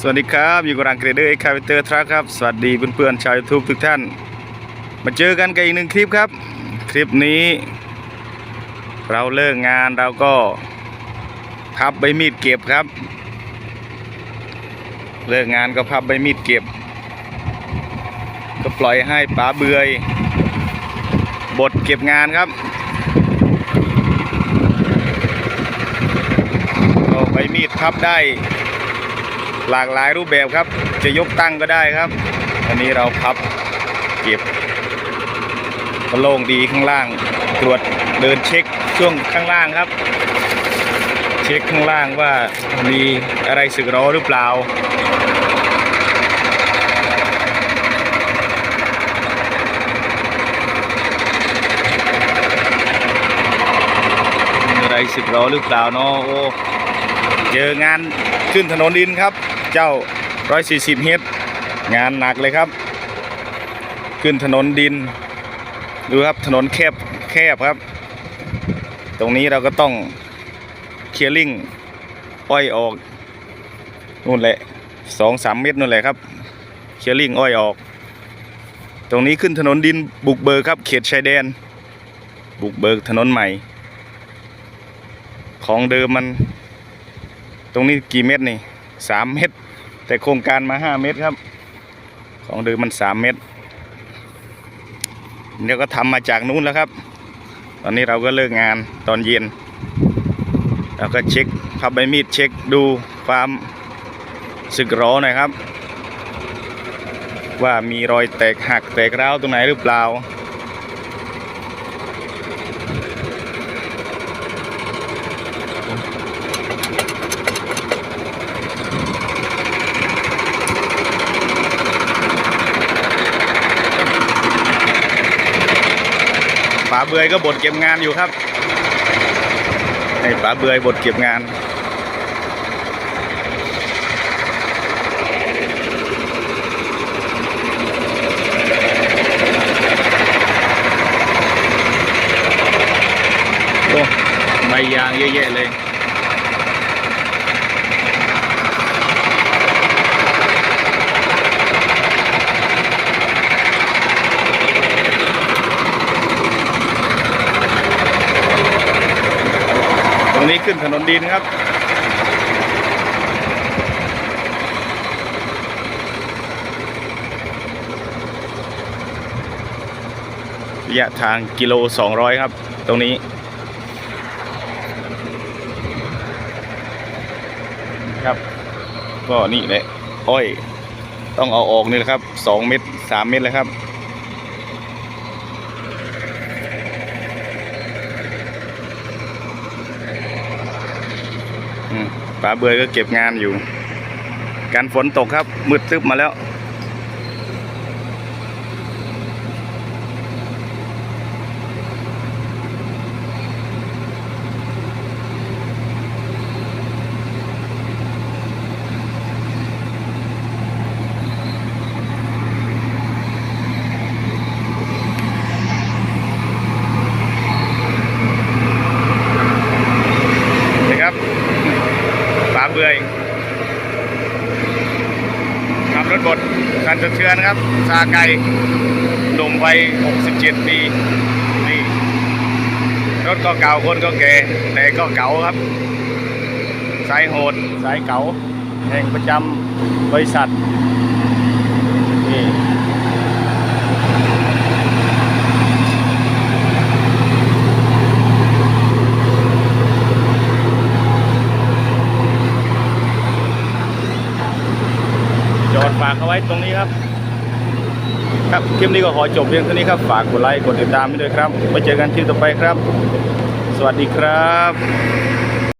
สวัสดีครับอยู่กับรังเกรเดอร์เอ็กคาเวเตอร์ทรัคครับ สวัสดีเพื่อนๆชาวยูทูบทุกท่าน มาเจอกันกับอีกหนึ่งคลิปครับ คลิปนี้ เราเลิกงานเราก็พับใบมีดเก็บครับ เลิกงานก็พับใบมีดเก็บ ก็ปล่อยให้ป๋าเบือยบทเก็บงานครับก็ใบมีดพับได้ หลากหลายรูปแบบครับ จะยกตั้งก็ได้ครับ อันนี้เราพับเก็บก็โล่งดีข้างล่าง ตรวจเดินเช็คช่วงข้างล่างครับ เช็คข้างล่างว่ามีอะไรสึกรอหรือเปล่าอะไรสึกรอหรือเปล่าเนาะโอ้เจองานขึ้นถนนดินครับ เจ้า 140 เฮดงานหนักเลยครับ ขึ้นถนนดิน ดูครับถนนแคบแคบครับ ตรงนี้เราก็ต้องเคลียร์ลิงอ้อยออกนู่นแหละสองสามเมตรนู่นแหละครับเคลียร์ลิงอ้อยออก ตรงนี้ขึ้นถนนดินบุกเบิกครับ เขตชายแดน บุกเบิกถนนใหม่ ของเดิมมัน ตรงนี้กี่เมตรนี่ สามเมตร แต่โครงการมาห้าเมตรครับ ของเดิมมันสามเมตรเดี๋ยวก็ทำมาจากนู้นแล้วครับ ตอนนี้เราก็เลิกงานตอนเย็นเราก็เช็คพับใบมีดเช็คดูความสึกหรอหน่อยครับ ว่ามีรอยแตกหักแตกร้าวตรงไหนหรือเปล่า ป๋าเบือยก็บดเก็บงานอยู่ครับ ให้ป๋าเบือยบดเก็บงานใบยางเยอะแยะเลย รงนี้ขึ้นถนนดินครับ ระยะทางกิโลสองร้อยครับ ตรงนี้ครับ ก็นี่แหละอ้อย ต้องเอาออกนี่แหละครับสองเม็ดสามเม็ดเลยครับ ป๋าเบือยก็เก็บงานอยู่การฝนตกครับมืดตึ๊บมาแล้ว นะครับป๋าเบือย นบดคนสะเทือนครับซาไก่หนุ่มวัย 67 ปีนี่รถก็เก่าคนก็แก่แต่ก็เก่าครับ สายโหด สายเก่าแห่งประจำบริษัท นี่ จอดฝากเอาไว้ ตรงนี้ครับ ครับคลิปนี้ก็ขอจบเพียงเท่านี้ครับ ฝากกดไลค์กดติดตามไปด้วยครับไว้เจอกันคลิปต่อไปครับ สวัสดีครับ